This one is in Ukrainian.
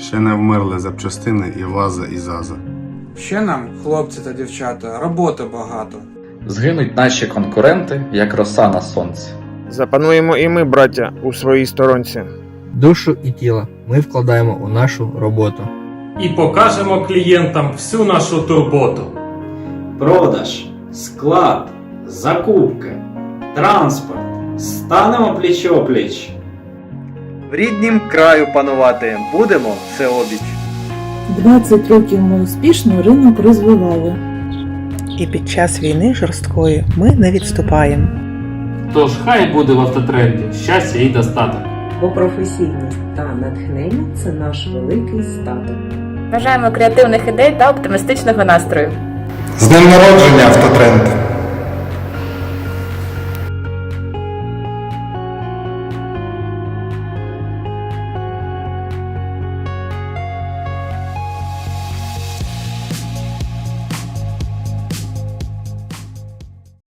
Ще не вмерли запчастини і ваза, і заза. Ще нам, хлопці та дівчата, роботи багато. Згинуть наші конкуренти, як роса на сонці. Запануємо і ми, браття, у своїй сторонці. Душу і тіло ми вкладаємо у нашу роботу. і покажемо клієнтам всю нашу турботу. продаж, склад, закупки, транспорт. Станемо пліч-опліч. В ріднім краю панувати будемо всеобіч. 20 років ми успішно ринок розвивали. І під час війни жорсткої ми не відступаємо. Тож хай буде в автотренді щастя і достаток. Бо професійність та натхнення це наш великий статок. Бажаємо креативних ідей та оптимістичного настрою. З днем народження, автотренд!